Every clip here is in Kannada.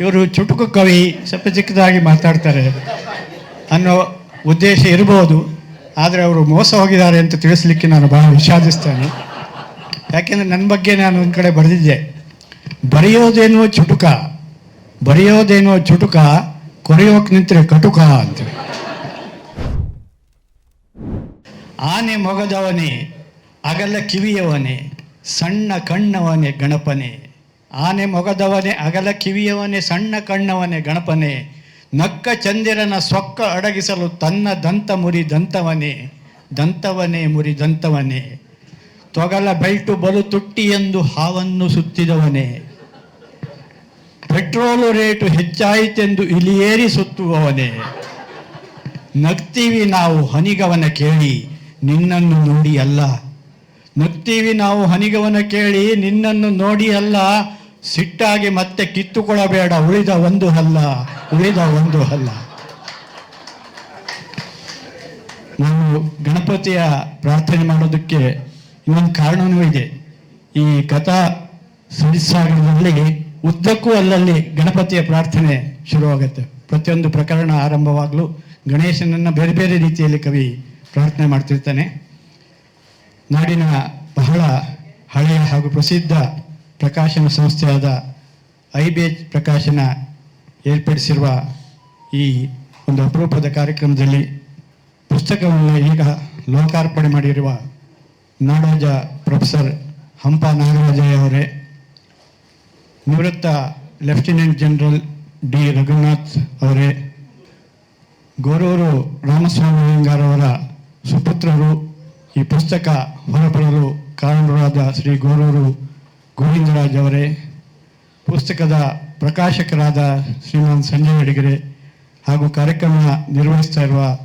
ಇವರು ಚುಟುಕು ಕವಿ ಸ್ವಲ್ಪ ಚಿಕ್ಕದಾಗಿ ಮಾತಾಡ್ತಾರೆ. ಅನ್ನೋ ಉದ್ದೇಶ ಇರಬಹುದು ಆದರೆ ಅವರು ಮೋಸ ಹೋಗಿದ್ದಾರೆ ಅಂತ ತಿಳಿಸ್ಲಿಕ್ಕೆ ನಾನು ಬಹಳ ವಿಷಾದಿಸ್ತೇನೆ. ಯಾಕೆಂದರೆ ನನ್ನ ಬಗ್ಗೆ ನಾನು ಒಂದು ಕಡೆ ಬರೆದಿದ್ದೆ. ಬರೆಯೋದೇನೋ ಚುಟುಕ ಬರೆಯೋದೇನೋ ಚುಟುಕ, ಕೊರೆಯೋಕೆ ನಿಂತರೆ ಕಟುಕ ಅಂತ ಆನೆ ಮೊಗದವನೇ, ಅಗಲ ಕಿವಿಯವನೇ, ಸಣ್ಣ ಕಣ್ಣವನೇ ಗಣಪನೇ. ಆನೆ ಮೊಗದವನೇ, ಅಗಲ ಕಿವಿಯವನೇ, ಸಣ್ಣ ಕಣ್ಣವನೇ ಗಣಪನೇ, ನಕ್ಕ ಚಂದಿರನ ಸೊಕ್ಕ ಅಡಗಿಸಲು ತನ್ನ ದಂತ ಮುರಿ ದಂತವನೇ ದಂತವನೇ ಮುರಿ ದಂತವನೇ, ತೊಗಲ ಬೆಲ್ಟು ಬಲು ತುಟ್ಟಿ ಎಂದು ಹಾವನ್ನು ಸುತ್ತಿದವನೇ, ಪೆಟ್ರೋಲು ರೇಟು ಹೆಚ್ಚಾಯಿತೆಂದು ಇಲಿಯೇರಿ ಸುತ್ತುವವನೇ. ನಗ್ತೀವಿ ನಾವು, ಹನಿಗವನ ಕೇಳಿ, ನಿನ್ನನ್ನು ನೋಡಿ ಅಲ್ಲ ನಗ್ತೀವಿ ನಾವು ಹನಿಗವನ ಕೇಳಿ, ನಿನ್ನನ್ನು ನೋಡಿ ಅಲ್ಲ ಸಿಟ್ಟಾಗಿ ಮತ್ತೆ ಕಿತ್ತುಕೊಳ್ಳಬೇಡ ಉಳಿದ ಒಂದು ಹಲ್ಲ, ಉಳಿದ ಒಂದು ಹಲ್ಲ. ನಾವು ಗಣಪತಿಯ ಪ್ರಾರ್ಥನೆ ಮಾಡೋದಕ್ಕೆ ಇನ್ನೊಂದು ಕಾರಣವೂ ಇದೆ. ಈ ಕಥಾ ಸರಿಸಾಗರದಲ್ಲಿ ಉದ್ದಕ್ಕೂ ಅಲ್ಲಲ್ಲಿ ಗಣಪತಿಯ ಪ್ರಾರ್ಥನೆ ಶುರುವಾಗುತ್ತೆ. ಪ್ರತಿಯೊಂದು ಪ್ರಕರಣ ಆರಂಭವಾಗಲು ಗಣೇಶನನ್ನು ಬೇರೆ ಬೇರೆ ರೀತಿಯಲ್ಲಿ ಕವಿ ಪ್ರಾರ್ಥನೆ ಮಾಡ್ತಿರ್ತಾನೆ. ನಾಡಿನ ಬಹಳ ಹಳೆಯ ಹಾಗೂ ಪ್ರಸಿದ್ಧ ಪ್ರಕಾಶನ ಸಂಸ್ಥೆಯಾದ ಐ ಬಿ ಎಚ್ ಪ್ರಕಾಶನ ಏರ್ಪಡಿಸಿರುವ ಈ ಒಂದು ಅಪರೂಪದ ಕಾರ್ಯಕ್ರಮದಲ್ಲಿ ಪುಸ್ತಕವನ್ನು ಈಗ ಲೋಕಾರ್ಪಣೆ ಮಾಡಿರುವ ನಾಡೋಜ ಪ್ರೊಫೆಸರ್ ಹಂಪ ನಾಗರಾಜಯ್ಯ ಅವರೇ. ನಿವೃತ್ತ ಲೆಫ್ಟಿನೆಂಟ್ ಜನರಲ್ ಡಿ ರಘುನಾಥ್ ಅವರೇ. ಗೋರೂರು ರಾಮಸ್ವಾಮಿ ಅಯ್ಯಂಗಾರ್ ಅವರ ಸುಪುತ್ರರು ಈ ಪುಸ್ತಕ ಹೊರಪಡಲು ಕಾರಣರಾದ ಶ್ರೀ ಗೋರೂರು ಗೋವಿಂದರಾಜ್ ಅವರೇ, ಪುಸ್ತಕದ ಪ್ರಕಾಶಕರಾದ ಶ್ರೀಮಾನ್ ಸಂಜಯ್ ಅಡಿಗರೆ ಹಾಗೂ ಕಾರ್ಯಕ್ರಮ ನಿರ್ವಹಿಸ್ತಾ ಇರುವ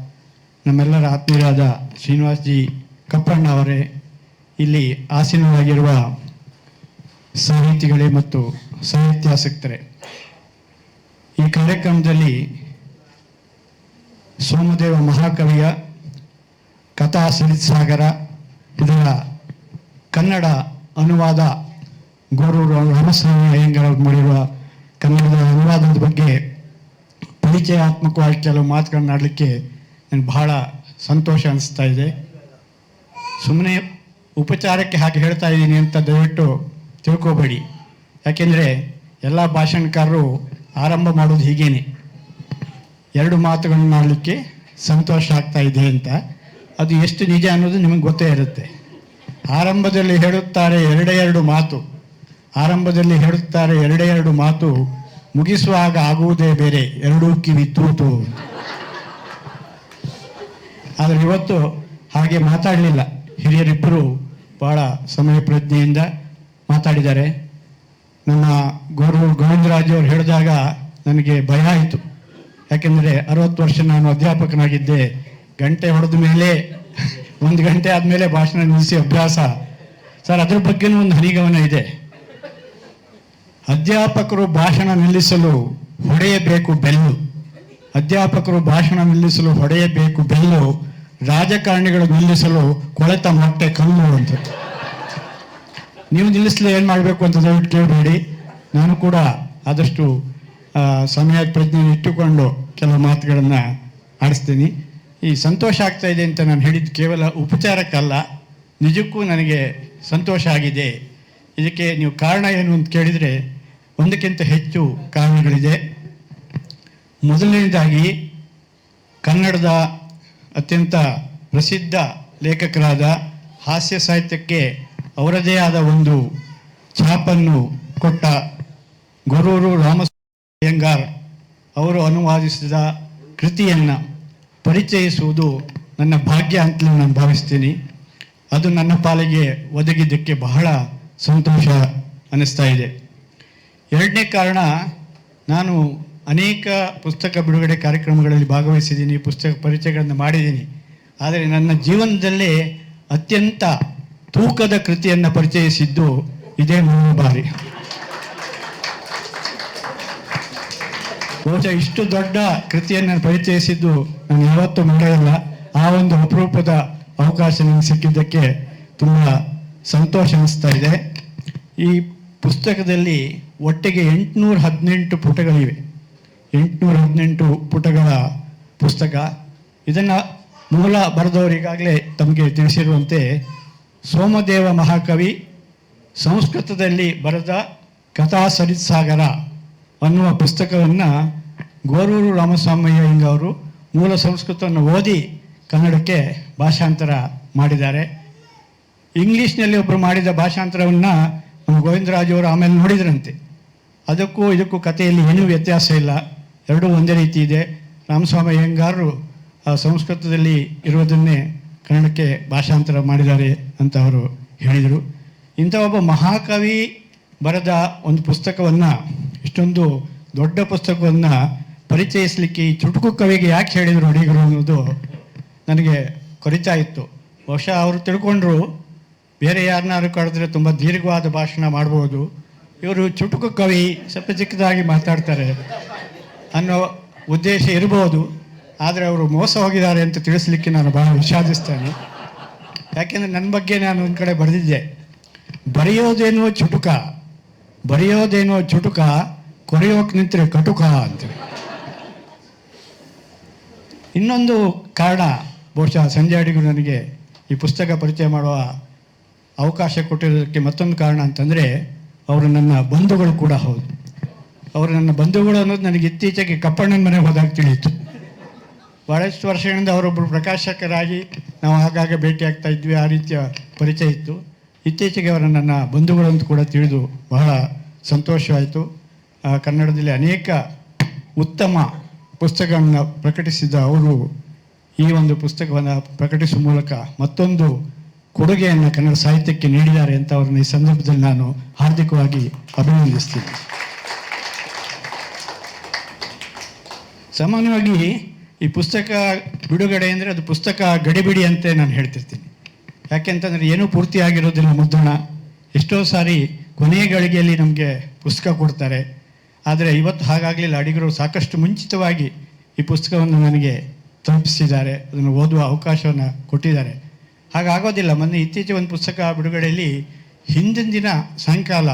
ನಮ್ಮೆಲ್ಲರ ಆತ್ಮೀಯರಾದ ಶ್ರೀನಿವಾಸ್ ಜಿ ಕಪ್ಪಣ್ಣ ಅವರೇ, ಇಲ್ಲಿ ಆಸೀನವಾಗಿರುವ ಸಾಹಿತಿಗಳೇ ಮತ್ತು ಸಾಹಿತ್ಯಾಸಕ್ತರೇ. ಈ ಕಾರ್ಯಕ್ರಮದಲ್ಲಿ ಸೋಮದೇವ ಮಹಾಕವಿಯ ಕಥಾ ಸರಿತ್ಸಾಗರ ಇದರ ಕನ್ನಡ ಅನುವಾದ ಗುರು ರಾಮಸ್ವಾಮಿ ಅಯ್ಯಂಗಾರ್ ಅವರು ಮಾಡಿರುವ ಕನ್ನಡದ ಅನುವಾದದ ಬಗ್ಗೆ ಪರಿಚಯಾತ್ಮಕವಾಗಿ ಕೆಲವು ಮಾತುಗಳನ್ನ ಆಡಲಿಕ್ಕೆ ನನಗೆ ಬಹಳ ಸಂತೋಷ ಅನಿಸ್ತಾ ಇದೆ. ಸುಮ್ಮನೆ ಉಪಚಾರಕ್ಕೆ ಹಾಗೆ ಹೇಳ್ತಾ ಇದ್ದೀನಿ ಅಂತ ದಯವಿಟ್ಟು ತಿಳ್ಕೊಬೇಡಿ. ಯಾಕೆಂದರೆ ಎಲ್ಲ ಭಾಷಣಕಾರರು ಆರಂಭ ಮಾಡೋದು ಹೀಗೇನೆ. ಎರಡು ಮಾತುಗಳನ್ನ ಆಡಲಿಕ್ಕೆ ಸಂತೋಷ ಆಗ್ತಾ ಇದೆ ಅಂತ. ಅದು ಎಷ್ಟು ನಿಜ ಅನ್ನೋದು ನಿಮಗೆ ಗೊತ್ತೇ ಇರುತ್ತೆ. ಆರಂಭದಲ್ಲಿ ಹೇಳುತ್ತಾರೆ ಎರಡೇ ಎರಡು ಮಾತು. ಆರಂಭದಲ್ಲಿ ಹೇಳುತ್ತಾರೆ ಎರಡೇ ಎರಡು ಮಾತು, ಮುಗಿಸುವಾಗ ಆಗುವುದೇ ಬೇರೆ, ಎರಡೂ ಕಿವಿ ತೂತು. ಆದರೆ ಇವತ್ತು ಹಾಗೆ ಮಾತಾಡಲಿಲ್ಲ. ಹಿರಿಯರಿಬ್ಬರು ಬಹಳ ಸಮಯ ಪ್ರಜ್ಞೆಯಿಂದ ಮಾತಾಡಿದ್ದಾರೆ. ನಮ್ಮ ಗೌರವ ಗೋವಿಂದರಾಜ್ ಅವರು ಹೇಳಿದಾಗ ನನಗೆ ಭಯ ಆಯಿತು. ಯಾಕೆಂದರೆ ಅರವತ್ತು ವರ್ಷ ನಾನು ಅಧ್ಯಾಪಕನಾಗಿದ್ದೆ. ಗಂಟೆ ಹೊಡೆದ ಮೇಲೆ, ಒಂದು ಗಂಟೆ ಆದಮೇಲೆ ಭಾಷಣ ನಿಲ್ಲಿಸಿ ಅಭ್ಯಾಸ. ಸರ್, ಅದ್ರ ಬಗ್ಗೆನೂ ಒಂದು ಹನಿಗಮನ ಇದೆ. ಅಧ್ಯಾಪಕರು ಭಾಷಣ ನಿಲ್ಲಿಸಲು ಹೊಡೆಯಬೇಕು ಬೆಲ್ಲು. ಅಧ್ಯಾಪಕರು ಭಾಷಣ ನಿಲ್ಲಿಸಲು ಹೊಡೆಯಬೇಕು ಬೆಲ್ಲು. ರಾಜಕಾರಣಿಗಳು ನಿಲ್ಲಿಸಲು ಕೊಳೆತ ಮೊಟ್ಟೆ ಕಲ್ಲು ಅಂತ. ನೀವು ನಿಲ್ಲಿಸಲು ಏನು ಮಾಡಬೇಕು ಅಂತ ದಯವಿಟ್ಟು ಕೇಳಬೇಡಿ. ನಾನು ಕೂಡ ಆದಷ್ಟು ಸಮಯ ಪ್ರಜ್ಞೆ ಇಟ್ಟುಕೊಂಡು ಕೆಲವು ಮಾತುಗಳನ್ನು ಆಡಿಸ್ತೀನಿ. ಈ ಸಂತೋಷ ಆಗ್ತಾ ಇದೆ ಅಂತ ನಾನು ಹೇಳಿದ್ದು ಕೇವಲ ಉಪಚಾರಕ್ಕಲ್ಲ, ನಿಜಕ್ಕೂ ನನಗೆ ಸಂತೋಷ ಆಗಿದೆ. ಇದಕ್ಕೆ ನೀವು ಕಾರಣ ಏನು ಅಂತ ಕೇಳಿದರೆ, ಒಂದಕ್ಕಿಂತ ಹೆಚ್ಚು ಕಾರಣಗಳಿದೆ. ಮೊದಲನೇದಾಗಿ, ಕನ್ನಡದ ಅತ್ಯಂತ ಪ್ರಸಿದ್ಧ ಲೇಖಕರಾದ ಹಾಸ್ಯ ಸಾಹಿತ್ಯಕ್ಕೆ ಅವರದೇ ಆದ ಒಂದು ಛಾಪನ್ನು ಕೊಟ್ಟ ಗೊರೂರು ರಾಮಸ್ವಾಮಿ ಅಯ್ಯಂಗಾರ್ ಅವರು ಅನುವಾದಿಸಿದ ಕೃತಿಯನ್ನು ಪರಿಚಯಿಸುವುದು ನನ್ನ ಭಾಗ್ಯ ಅಂತಲೂ ನಾನು ಭಾವಿಸ್ತೀನಿ. ಅದು ನನ್ನ ಪಾಲಿಗೆ ಒದಗಿದ್ದಕ್ಕೆ ಬಹಳ ಸಂತೋಷ ಅನ್ನಿಸ್ತಾ ಇದೆ. ಎರಡನೇ ಕಾರಣ, ನಾನು ಅನೇಕ ಪುಸ್ತಕ ಬಿಡುಗಡೆ ಕಾರ್ಯಕ್ರಮಗಳಲ್ಲಿ ಭಾಗವಹಿಸಿದ್ದೀನಿ, ಪುಸ್ತಕ ಪರಿಚಯಗಳನ್ನು ಮಾಡಿದ್ದೀನಿ. ಆದರೆ ನನ್ನ ಜೀವನದಲ್ಲೇ ಅತ್ಯಂತ ತೂಕದ ಕೃತಿಯನ್ನು ಪರಿಚಯಿಸಿದ್ದು ಇದೇ ಮೂರು ಬಾರಿ. ಬಹುಶಃ ಇಷ್ಟು ದೊಡ್ಡ ಕೃತಿಯನ್ನು ಪರಿಚಯಿಸಿದ್ದು ನಾನು ಯಾವತ್ತೂ ಮಾಡಿಲ್ಲ ಆ ಒಂದು ಅಪರೂಪದ ಅವಕಾಶ ನನಗೆ ಸಿಕ್ಕಿದ್ದಕ್ಕೆ ತುಂಬ ಸಂತೋಷ ಅನಿಸ್ತಾ ಇದೆ. ಈ ಪುಸ್ತಕದಲ್ಲಿ ಒಟ್ಟಿಗೆ ಎಂಟುನೂರ ಹದಿನೆಂಟು ಪುಟಗಳಿವೆ. ಎಂಟುನೂರ ಹದಿನೆಂಟು ಪುಟಗಳ ಪುಸ್ತಕ. ಇದನ್ನು ಮೂಲ ಬರೆದವರಿಗಾಗಲೇ ತಮಗೆ ತಿಳಿಸಿರುವಂತೆ ಸೋಮದೇವ ಮಹಾಕವಿ ಸಂಸ್ಕೃತದಲ್ಲಿ ಬರೆದ ಕಥಾ ಸರಿತ್ಸಾಗರ ಅನ್ನುವ ಪುಸ್ತಕವನ್ನು ಗೋರೂರು ರಾಮಸ್ವಾಮಯ್ಯ ಅವರು ಮೂಲ ಸಂಸ್ಕೃತವನ್ನು ಓದಿ ಕನ್ನಡಕ್ಕೆ ಭಾಷಾಂತರ ಮಾಡಿದ್ದಾರೆ. ಇಂಗ್ಲೀಷ್ನಲ್ಲಿ ಒಬ್ಬರು ಮಾಡಿದ ಭಾಷಾಂತರವನ್ನು ನಮ್ಮ ಗೋವಿಂದರಾಜವರು ಆಮೇಲೆ ನೋಡಿದ್ರಂತೆ. ಅದಕ್ಕೂ ಇದಕ್ಕೂ ಕಥೆಯಲ್ಲಿ ಏನೂ ವ್ಯತ್ಯಾಸ ಇಲ್ಲ. ಎರಡೂ ಒಂದೇ ರೀತಿ ಇದೆ. ರಾಮಸ್ವಾಮಿ ಆ, ಸಂಸ್ಕೃತದಲ್ಲಿ ಇರೋದನ್ನೇ ಕನ್ನಡಕ್ಕೆ ಭಾಷಾಂತರ ಮಾಡಿದ್ದಾರೆ ಅಂತ ಅವರು ಹೇಳಿದರು. ಇಂಥ ಒಬ್ಬ ಮಹಾಕವಿ ಬರೆದ ಒಂದು ಪುಸ್ತಕವನ್ನು ಇಷ್ಟೊಂದು ದೊಡ್ಡ ಪುಸ್ತಕವನ್ನು ಪರಿಚಯಿಸಲಿಕ್ಕೆ ಈ ಚುಟುಕು ಕವಿಗೆ ಯಾಕೆ ಹೇಳಿದರು ಅಡಿಗರು ಅನ್ನೋದು ನನಗೆ ಇತ್ತು ಬಹುಶಃ ಅವರು ತಿಳ್ಕೊಂಡ್ರು ಬೇರೆ ಯಾರನ್ನಾರು ಕರೆದ್ರೆ ತುಂಬ ದೀರ್ಘವಾದ ಭಾಷಣ ಮಾಡ್ಬೋದು. ಇವರು ಚುಟುಕು ಕವಿ, ಸ್ವಲ್ಪ ಚಿಕ್ಕದಾಗಿ ಮಾತಾಡ್ತಾರೆ ಅನ್ನೋ ಉದ್ದೇಶ ಇರ್ಬೋದು. ಆದರೆ ಅವರು ಮೋಸ ಹೋಗಿದ್ದಾರೆ ಅಂತ ತಿಳಿಸ್ಲಿಕ್ಕೆ ನಾನು ಬಹಳ ವಿಷಾದಿಸ್ತೇನೆ. ಯಾಕೆಂದರೆ ನನ್ನ ಬಗ್ಗೆ ನಾನು ಒಂದು ಕಡೆ ಬರೆದಿದ್ದೆ. ಬರೆಯೋದೇನೋ ಚುಟುಕ ಬರೆಯೋದೇನೋ ಚುಟುಕ ಕೊರೆಯೋಕೆ ನಿಂತರೆ ಕಟುಕ ಅಂತೇಳಿ ಇನ್ನೊಂದು ಕಾರಣ ಬಹುಶಃ ಸಂಜೆ ಅಡಿಗೂ ನನಗೆ ಈ ಪುಸ್ತಕ ಪರಿಚಯ ಮಾಡುವ ಅವಕಾಶ ಕೊಟ್ಟಿರೋದಕ್ಕೆ ಮತ್ತೊಂದು ಕಾರಣ ಅಂತಂದರೆ ಅವರು ನನ್ನ ಬಂಧುಗಳು ಕೂಡ ಹೌದು. ಅವರು ನನ್ನ ಬಂಧುಗಳು ಅನ್ನೋದು ನನಗೆ ಇತ್ತೀಚೆಗೆ ಕಪ್ಪಣ್ಣನ ಮನೆ ಹೋದಾಗ ತಿಳಿಯಿತು. ಭಾಳಷ್ಟು ವರ್ಷಗಳಿಂದ ಅವರೊಬ್ಬರು ಪ್ರಕಾಶಕರಾಗಿ ನಾವು ಆಗಾಗ ಭೇಟಿ ಆಗ್ತಾ ಇದ್ವಿ, ಆ ರೀತಿಯ ಪರಿಚಯ ಇತ್ತು. ಇತ್ತೀಚೆಗೆ ಅವರ ನನ್ನ ಬಂಧುಗಳು ಅಂತ ಕೂಡ ತಿಳಿದು ಬಹಳ ಸಂತೋಷವಾಯಿತು. ಕನ್ನಡದಲ್ಲಿ ಅನೇಕ ಉತ್ತಮ ಪುಸ್ತಕಗಳನ್ನು ಪ್ರಕಟಿಸಿದ ಅವರು, ಈ ಒಂದು ಪುಸ್ತಕವನ್ನು ಪ್ರಕಟಿಸುವ ಮೂಲಕ ಮತ್ತೊಂದು ಕೊಡುಗೆಯನ್ನು ಕನ್ನಡ ಸಾಹಿತ್ಯಕ್ಕೆ ನೀಡಿದ್ದಾರೆ ಅಂತ ಅವ್ರನ್ನ ಈ ಸಂದರ್ಭದಲ್ಲಿ ನಾನು ಹಾರ್ದಿಕವಾಗಿ ಅಭಿನಂದಿಸ್ತೀನಿ. ಸಾಮಾನ್ಯವಾಗಿ ಈ ಪುಸ್ತಕ ಬಿಡುಗಡೆ ಅಂದರೆ ಅದು ಪುಸ್ತಕ ಗಡಿಬಿಡಿ ಅಂತ ನಾನು ಹೇಳ್ತಿರ್ತೀನಿ. ಯಾಕೆಂತಂದರೆ ಏನೂ ಪೂರ್ತಿ ಆಗಿರೋದಿಲ್ಲ ಮುದ್ರಣ. ಎಷ್ಟೋ ಸಾರಿ ಕೊನೆಯ ಗಳಿಗೆಯಲ್ಲಿ ನಮಗೆ ಪುಸ್ತಕ ಕೊಡ್ತಾರೆ. ಆದರೆ ಇವತ್ತು ಹಾಗಾಗಲಿಲ್ಲ ಅಡಿಗರು ಸಾಕಷ್ಟು ಮುಂಚಿತವಾಗಿ ಈ ಪುಸ್ತಕವನ್ನು ನನಗೆ ತಲುಪಿಸಿದ್ದಾರೆ. ಅದನ್ನು ಓದುವ ಅವಕಾಶವನ್ನು ಕೊಟ್ಟಿದ್ದಾರೆ. ಹಾಗಾಗೋದಿಲ್ಲ. ಮೊನ್ನೆ ಇತ್ತೀಚೆಗೆ ಒಂದು ಪುಸ್ತಕ ಬಿಡುಗಡೆಯಲ್ಲಿ ಹಿಂದಿನ ದಿನ ಸಾಯಂಕಾಲ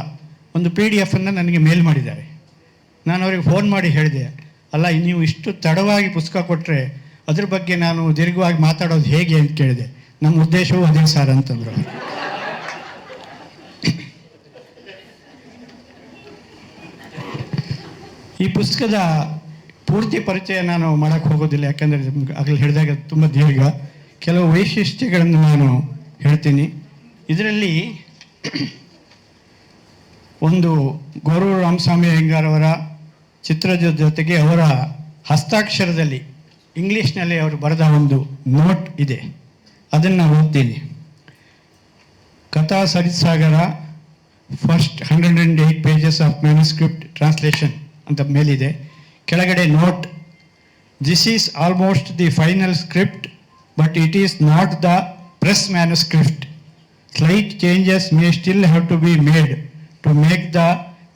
ಒಂದು ಪಿ ಡಿ ಎಫನ್ನು ನನಗೆ ಮೇಲ್ ಮಾಡಿದ್ದಾರೆ. ನಾನು ಅವರಿಗೆ ಫೋನ್ ಮಾಡಿ ಹೇಳಿದೆ, ಅಲ್ಲ, ನೀವು ಇಷ್ಟು ತಡವಾಗಿ ಪುಸ್ತಕ ಕೊಟ್ಟರೆ ಅದ್ರ ಬಗ್ಗೆ ನಾನು ದೀರ್ಘವಾಗಿ ಮಾತಾಡೋದು ಹೇಗೆ? ಅಂತ ಕೇಳಿದೆ. ನಮ್ಮ ಉದ್ದೇಶವೂ ಅದೇ ಸರ್ ಅಂತಂದರು. ಈ ಪುಸ್ತಕದ ಪೂರ್ತಿ ಪರಿಚಯ ನಾನು ಮಾಡೋಕ್ಕೆ ಹೋಗೋದಿಲ್ಲ, ಯಾಕಂದರೆ ನಿಮ್ಗೆ ಆಗಲೇ ಹೇಳಿದಾಗ ತುಂಬ ದೀರ್ಘ. ಕೆಲವು ವೈಶಿಷ್ಟ್ಯಗಳನ್ನು ನಾನು ಹೇಳ್ತೀನಿ. ಇದರಲ್ಲಿ ಒಂದು ಗೌರವ ರಾಮಸ್ವಾಮಿ ಹೆಂಗಾರವರ ಚಿತ್ರದ ಜೊತೆಗೆ ಅವರ ಹಸ್ತಾಕ್ಷರದಲ್ಲಿ ಇಂಗ್ಲೀಷ್ನಲ್ಲಿ ಅವರು ಬರೆದ ಒಂದು ನೋಟ್ ಇದೆ. ಅದನ್ನು ಓದ್ತೀನಿ. Katha Sagara first hundred and eight pages of manuscript translation ಅಂತ ಮೇಲಿದೆ. ಕೆಳಗಡೆ note this is almost the final script but it is not the press manuscript slight changes may still have to be made to make the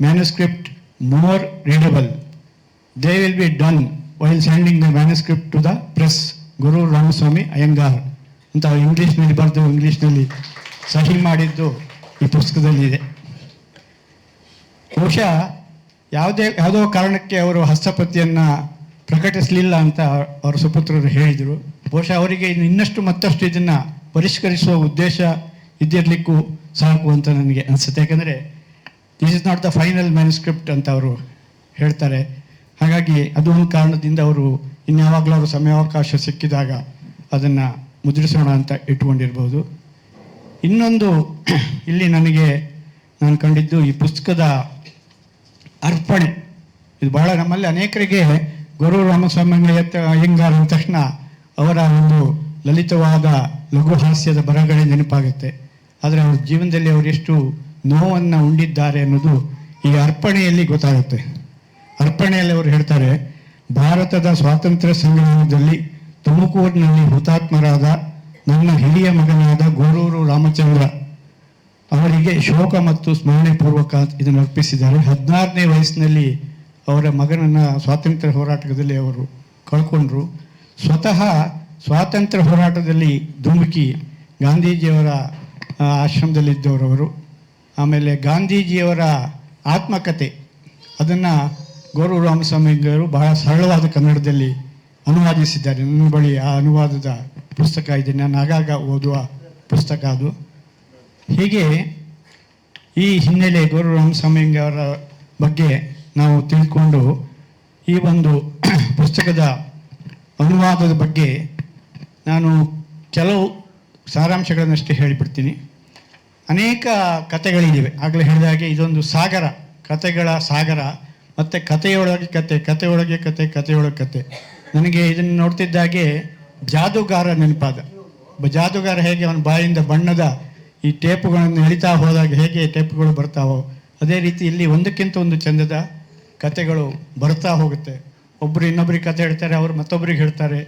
manuscript more readable. They will be done while sending the manuscript to the press Guru Ramaswamy Iyengar ಅಂತ ಇಂಗ್ಲೀಷ್ನಲ್ಲಿ ಬರೆದು ಇಂಗ್ಲೀಷ್ನಲ್ಲಿ ಸಹಿ ಮಾಡಿದ್ದು ಈ ಪುಸ್ತಕದಲ್ಲಿದೆ. ಬಹುಶಃ ಯಾವುದೇ, ಯಾವುದೋ ಕಾರಣಕ್ಕೆ ಅವರು ಹಸ್ತಪ್ರತಿಯನ್ನು ಪ್ರಕಟಿಸಲಿಲ್ಲ ಅಂತ ಅವರ ಸುಪುತ್ರರು ಹೇಳಿದರು. ಬಹುಶಃ ಅವರಿಗೆ ಇನ್ನು ಇನ್ನಷ್ಟು ಮತ್ತಷ್ಟು ಇದನ್ನು ಪರಿಷ್ಕರಿಸುವ ಉದ್ದೇಶ ಇದ್ದಿರಲಿಕ್ಕೂ ಸಾಕು ಅಂತ ನನಗೆ ಅನಿಸುತ್ತೆ. ಯಾಕಂದರೆ this is not the final manuscript ಅಂತ ಅವರು ಹೇಳ್ತಾರೆ. ಹಾಗಾಗಿ ಅದು ಒಂದು ಕಾರಣದಿಂದ ಅವರು ಇನ್ಯಾವಾಗಲೂ ಅವರು ಸಮಯಾವಕಾಶ ಸಿಕ್ಕಿದಾಗ ಅದನ್ನು ಮುದ್ರಿಸೋಣ ಅಂತ ಇಟ್ಕೊಂಡಿರ್ಬೋದು ಇನ್ನೊಂದು, ಇಲ್ಲಿ ನನಗೆ ನಾನು ಕಂಡಿದ್ದು ಈ ಪುಸ್ತಕದ ಅರ್ಪಣೆ. ಇದು ಬಹಳ ನಮ್ಮಲ್ಲಿ ಅನೇಕರಿಗೆ ಗುರು ರಾಮಸ್ವಾಮಿ ಅಯ್ಯಂಗಾರ ಅಂದ ತಕ್ಷಣ ಅವರ ಒಂದು ಲಲಿತವಾದ ಲಘು ಹಾಸ್ಯದ ಬರಗಳೇ ನೆನಪಾಗುತ್ತೆ. ಆದರೆ ಅವ್ರ ಜೀವನದಲ್ಲಿ ಅವರು ಎಷ್ಟು ನೋವನ್ನು ಉಂಡಿದ್ದಾರೆ ಅನ್ನೋದು ಈ ಅರ್ಪಣೆಯಲ್ಲಿ ಗೊತ್ತಾಗುತ್ತೆ. ಅರ್ಪಣೆಯಲ್ಲಿ ಅವರು ಹೇಳ್ತಾರೆ, ಭಾರತದ ಸ್ವಾತಂತ್ರ್ಯ ಸಂಗ್ರಾಮದಲ್ಲಿ ತುಮಕೂರಿನಲ್ಲಿ ಹುತಾತ್ಮರಾದ ನನ್ನ ಹಿರಿಯ ಮಗನಾದ ಗೋರೂರು ರಾಮಚಂದ್ರ ಅವರಿಗೆ ಶೋಕ ಮತ್ತು ಸ್ಮರಣೆ ಪೂರ್ವಕ ಇದನ್ನು ಅರ್ಪಿಸಿದ್ದಾರೆ. ಹದಿನಾರನೇ ವಯಸ್ಸಿನಲ್ಲಿ ಅವರ ಮಗನನ್ನು ಸ್ವಾತಂತ್ರ್ಯ ಹೋರಾಟದಲ್ಲಿ ಅವರು ಕಳ್ಕೊಂಡ್ರು. ಸ್ವತಃ ಸ್ವಾತಂತ್ರ್ಯ ಹೋರಾಟದಲ್ಲಿ ಧುಮುಕಿ ಗಾಂಧೀಜಿಯವರ ಆಶ್ರಮದಲ್ಲಿದ್ದವರವರು ಆಮೇಲೆ ಗಾಂಧೀಜಿಯವರ ಆತ್ಮಕತೆ, ಅದನ್ನು ಗೌರವ ರಾಮಸ್ವಾಮಿಗಳು ಬಹಳ ಸರಳವಾದ ಕನ್ನಡದಲ್ಲಿ ಅನುವಾದಿಸಿದ್ದಾರೆ. ನನ್ನ ಬಳಿ ಆ ಅನುವಾದದ ಪುಸ್ತಕ ಇದೆ. ನಾನು ಆಗಾಗ ಓದುವ ಪುಸ್ತಕ ಅದು. ಹೀಗೆ ಈ ಹಿನ್ನೆಲೆ ಗುರು ರಾಮಸ್ವಾಮಿ ಅವರ ಬಗ್ಗೆ ನಾವು ತಿಳ್ಕೊಂಡು ಈ ಒಂದು ಪುಸ್ತಕದ ಅನುವಾದದ ಬಗ್ಗೆ ನಾನು ಕೆಲವು ಸಾರಾಂಶಗಳನ್ನಷ್ಟೇ ಹೇಳಿಬಿಡ್ತೀನಿ. ಅನೇಕ ಕಥೆಗಳಿವೆ. ಆಗಲೇ ಹೇಳಿದ ಹಾಗೆ ಇದೊಂದು ಸಾಗರ, ಕಥೆಗಳ ಸಾಗರ, ಮತ್ತು ಕಥೆಯೊಳಗೆ ಕತೆ ಕಥೆಯೊಳಗೆ ಕತೆ ಕಥೆಯೊಳಗೆ ಕತೆ ನನಗೆ ಇದನ್ನು ನೋಡ್ತಿದ್ದಾಗೆ ಜಾದೂಗಾರ ನೆನಪಾದ. ಜಾದೂಗಾರ ಹೇಗೆ ಅವನ ಬಾಯಿಂದ ಬಣ್ಣದ ಈ ಟೇಪುಗಳನ್ನು ಎಳಿತಾ ಹೋದಾಗ ಹೇಗೆ ಟೇಪ್ಗಳು ಬರ್ತಾವೋ, ಅದೇ ರೀತಿ ಇಲ್ಲಿ ಒಂದಕ್ಕಿಂತ ಒಂದು ಚಂದದ ಕಥೆಗಳು ಬರ್ತಾ ಹೋಗುತ್ತೆ. ಒಬ್ಬರು ಇನ್ನೊಬ್ರಿಗೆ ಕತೆ ಹೇಳ್ತಾರೆ, ಅವರು ಮತ್ತೊಬ್ಬರಿಗೆ ಹೇಳ್ತಾರೆ.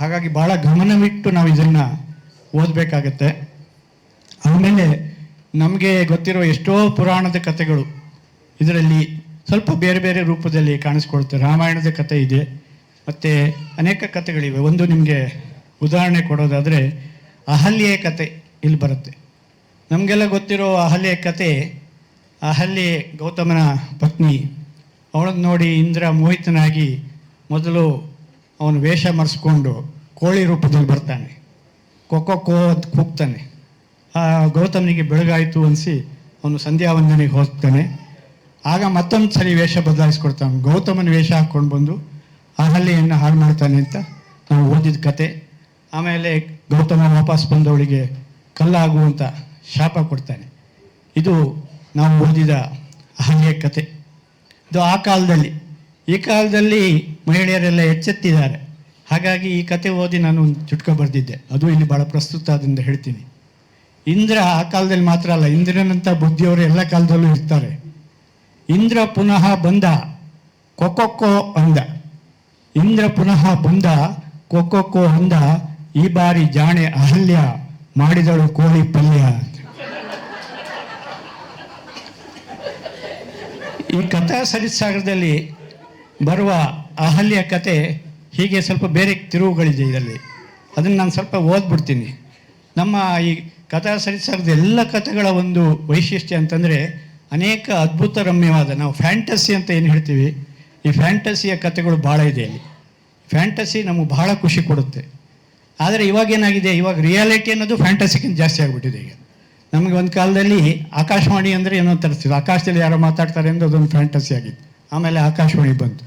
ಹಾಗಾಗಿ ಭಾಳ ಗಮನವಿಟ್ಟು ನಾವು ಇದನ್ನು ಓದಬೇಕಾಗತ್ತೆ. ಆಮೇಲೆ ನಮಗೆ ಗೊತ್ತಿರೋ ಎಷ್ಟೋ ಪುರಾಣದ ಕಥೆಗಳು ಇದರಲ್ಲಿ ಸ್ವಲ್ಪ ಬೇರೆ ಬೇರೆ ರೂಪದಲ್ಲಿ ಕಾಣಿಸ್ಕೊಳ್ತೆ. ರಾಮಾಯಣದ ಕಥೆ ಇದೆ, ಮತ್ತು ಅನೇಕ ಕಥೆಗಳಿವೆ. ಒಂದು ನಿಮಗೆ ಉದಾಹರಣೆ ಕೊಡೋದಾದರೆ ಅಹಲ್ಯೆಯ ಕತೆ ಇಲ್ಲಿ ಬರುತ್ತೆ. ನಮಗೆಲ್ಲ ಗೊತ್ತಿರೋ ಅಹಲ್ಯೆ ಕತೆ ಅಹಲ್ಯೆ ಗೌತಮನ ಪತ್ನಿ, ಅವಳನ್ನು ನೋಡಿ ಇಂದ್ರ ಮೋಹಿತನಾಗಿ ಮೊದಲು ಅವನು ವೇಷ ಮರೆಸ್ಕೊಂಡು ಕೋಳಿ ರೂಪದಲ್ಲಿ ಬರ್ತಾನೆ. ಕೊಕ್ಕೊ ಕೋ ಅಂತ ಕೂಗ್ತಾನೆ. ಆ ಗೌತಮನಿಗೆ ಬೆಳಗಾಯಿತು ಅನಿಸಿ ಅವನು ಸಂಧ್ಯಾ ವಂದನೆಗೆ ಹೋಗ್ತಾನೆ. ಆಗ ಮತ್ತೊಂದು ಸರಿ ವೇಷ ಬದಲಾಯಿಸ್ಕೊಡ್ತಾನೆ. ಗೌತಮನ ವೇಷ ಹಾಕ್ಕೊಂಡು ಬಂದು ಆ ಹಳ್ಳಿಯನ್ನು ಹಾಳು ಮಾಡ್ತಾನೆ ಅಂತ ನಾವು ಓದಿದ ಕತೆ. ಆಮೇಲೆ ಗೌತಮ ವಾಪಸ್ ಬಂದವಳಿಗೆ ಕಲ್ಲಾಗುವಂಥ ಶಾಪ ಕೊಡ್ತಾನೆ. ಇದು ನಾವು ಓದಿದ ಅಹಲ್ಯ ಕತೆ. ಇದು ಆ ಕಾಲದಲ್ಲಿ. ಈ ಕಾಲದಲ್ಲಿ ಮಹಿಳೆಯರೆಲ್ಲ ಎಚ್ಚೆತ್ತಿದ್ದಾರೆ. ಹಾಗಾಗಿ ಈ ಕತೆ ಓದಿ ನಾನು ಒಂದು ಚುಟ್ಕ ಬರೆದಿದ್ದೆ. ಅದು ಇಲ್ಲಿ ಭಾಳ ಪ್ರಸ್ತುತ ಅದರಿಂದ ಹೇಳ್ತೀನಿ. ಇಂದ್ರ ಆ ಕಾಲದಲ್ಲಿ ಮಾತ್ರ ಅಲ್ಲ ಇಂದ್ರನಂಥ ಬುದ್ಧಿಯವರು ಎಲ್ಲ ಕಾಲದಲ್ಲೂ ಇರ್ತಾರೆ. ಇಂದ್ರ ಪುನಃ ಬಂದ ಕೊಕ್ಕೊಕ್ಕೋ ಅಂದ. ಇಂದ್ರ ಪುನಃ ಬಂದ ಕೊಕ್ಕೊಕ್ಕೋ ಅಂದ, ಈ ಬಾರಿ ಜಾಣೆ ಅಹಲ್ಯ ಮಾಡಿದಳು ಕೋಳಿ ಪಲ್ಯ ಅಂತ. ಈ ಕಥಾ ಸರಿಸಾಗರದಲ್ಲಿ ಬರುವ ಅಹಲ್ಯ ಕತೆ ಹೀಗೆ ಸ್ವಲ್ಪ ಬೇರೆ ತಿರುವುಗಳಿದೆ ಇದರಲ್ಲಿ. ಅದನ್ನು ನಾನು ಸ್ವಲ್ಪ ಓದ್ಬಿಡ್ತೀನಿ. ನಮ್ಮ ಈ ಕಥಾ ಸರಿಸಾಗರದ ಎಲ್ಲ ಕಥೆಗಳ ಒಂದು ವೈಶಿಷ್ಟ್ಯ ಅಂತಂದರೆ ಅನೇಕ ಅದ್ಭುತ ರಮ್ಯವಾದ ನಾವು ಫ್ಯಾಂಟಸಿ ಅಂತ ಏನು ಹೇಳ್ತೀವಿ? ಈ ಫ್ಯಾಂಟಸಿಯ ಕಥೆಗಳು ಭಾಳ ಇದೆ ಇಲ್ಲಿ ಫ್ಯಾಂಟಸಿ ನಮಗೆ ಬಹಳ ಖುಷಿ ಕೊಡುತ್ತೆ. ಆದರೆ ಇವಾಗ ಏನಾಗಿದೆ ಇವಾಗ ರಿಯಾಲಿಟಿ ಅನ್ನೋದು ಫ್ಯಾಂಟಸಿಗಿಂತ ಜಾಸ್ತಿ ಆಗಿಬಿಟ್ಟಿದೆ ಈಗ. ನಮಗೆ ಒಂದು ಕಾಲದಲ್ಲಿ ಆಕಾಶವಾಣಿ ಅಂದರೆ ಏನೋ ತರಿಸ್ತಿದ್ರು ಆಕಾಶದಲ್ಲಿ ಯಾರೋ ಮಾತಾಡ್ತಾರೆ ಅಂದರೆ ಅದೊಂದು ಫ್ಯಾಂಟಸಿ ಆಗಿತ್ತು. ಆಮೇಲೆ ಆಕಾಶವಾಣಿ ಬಂತು.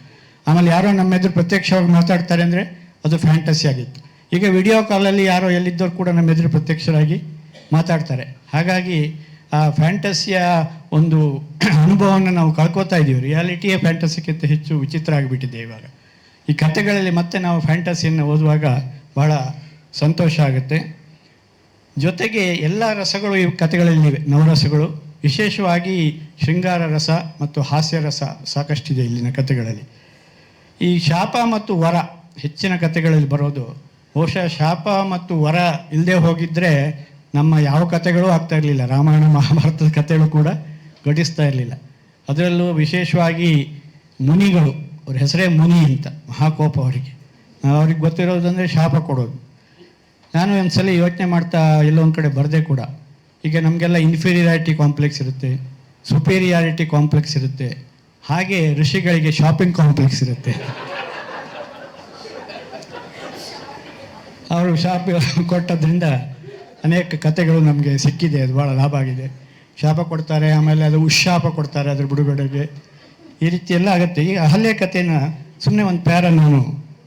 ಆಮೇಲೆ ಯಾರೋ ನಮ್ಮ ಎದುರು ಪ್ರತ್ಯಕ್ಷವಾಗಿ ಮಾತಾಡ್ತಾರೆ ಅಂದರೆ ಅದು ಫ್ಯಾಂಟಸಿ ಆಗಿತ್ತು. ಈಗ ವಿಡಿಯೋ ಕಾಲಲ್ಲಿ ಯಾರೋ ಎಲ್ಲಿದ್ದವ್ರು ಕೂಡ ನಮ್ಮ ಎದುರು ಪ್ರತ್ಯಕ್ಷರಾಗಿ ಮಾತಾಡ್ತಾರೆ. ಹಾಗಾಗಿ ಆ ಫ್ಯಾಂಟಸಿಯ ಒಂದು ಅನುಭವವನ್ನು ನಾವು ಕಳ್ಕೊತಾ ಇದ್ದೀವಿ ರಿಯಾಲಿಟಿಯೇ ಫ್ಯಾಂಟಸಿಗಿಂತ ಹೆಚ್ಚು ವಿಚಿತ್ರ ಆಗಿಬಿಟ್ಟಿದೆ ಇವಾಗ. ಈ ಕಥೆಗಳಲ್ಲಿ ಮತ್ತೆ ನಾವು ಫ್ಯಾಂಟಸಿಯನ್ನು ಓದುವಾಗ ಭಾಳ ಸಂತೋಷ ಆಗುತ್ತೆ. ಜೊತೆಗೆ ಎಲ್ಲ ರಸಗಳು ಈ ಕಥೆಗಳಲ್ಲಿವೆ. ನವರಸಗಳು, ವಿಶೇಷವಾಗಿ ಶೃಂಗಾರ ರಸ ಮತ್ತು ಹಾಸ್ಯ ರಸ ಸಾಕಷ್ಟಿದೆ ಇಲ್ಲಿನ ಕಥೆಗಳಲ್ಲಿ. ಈ ಶಾಪ ಮತ್ತು ವರ, ಹೆಚ್ಚಿನ ಕಥೆಗಳಲ್ಲಿ ಬರೋದು, ಬಹುಶಃ ಶಾಪ ಮತ್ತು ವರ ಇಲ್ಲದೆ ಹೋಗಿದ್ದರೆ ನಮ್ಮ ಯಾವ ಕಥೆಗಳೂ ಆಗ್ತಾ ಇರಲಿಲ್ಲ. ರಾಮಾಯಣ, ಮಹಾಭಾರತದ ಕಥೆಗಳು ಕೂಡ ಘಟಿಸ್ತಾ ಇರಲಿಲ್ಲ. ಅದರಲ್ಲೂ ವಿಶೇಷವಾಗಿ ಮುನಿಗಳು, ಅವ್ರ ಹೆಸರೇ ಮುನಿ ಅಂತ, ಮಹಾಕೋಪ ಅವರಿಗೆ. ಅವ್ರಿಗೆ ಗೊತ್ತಿರೋದಂದರೆ ಶಾಪ ಕೊಡೋದು. ನಾನು ಒಂದ್ಸಲ ಯೋಚನೆ ಮಾಡ್ತಾ ಎಲ್ಲೊಂದು ಕಡೆ ಬರದೆ ಕೂಡ. ಈಗ ನಮಗೆಲ್ಲ ಇನ್ಫೀರಿಯಾರಿಟಿ ಕಾಂಪ್ಲೆಕ್ಸ್ ಇರುತ್ತೆ ಸುಪೀರಿಯಾರಿಟಿ ಕಾಂಪ್ಲೆಕ್ಸ್ ಇರುತ್ತೆ, ಹಾಗೆ ಋಷಿಗಳಿಗೆ ಶಾಪಿಂಗ್ ಕಾಂಪ್ಲೆಕ್ಸ್ ಇರುತ್ತೆ. ಅವರು ಶಾಪ್ ಕೊಟ್ಟದ್ರಿಂದ ಅನೇಕ ಕಥೆಗಳು ನಮಗೆ ಸಿಕ್ಕಿದೆ, ಅದು ಭಾಳ ಲಾಭ ಆಗಿದೆ. ಶಾಪ ಕೊಡ್ತಾರೆ, ಆಮೇಲೆ ಅದು ಉಶಾಪ ಕೊಡ್ತಾರೆ ಅದ್ರ ಬಿಡುಗಡೆಗೆ. ಈ ರೀತಿ ಎಲ್ಲ ಆಗುತ್ತೆ. ಈಗ ಹಲ್ಲೆ ಕಥೆನ ಸುಮ್ಮನೆ ಒಂದು ಪ್ಯಾರ ನಾನು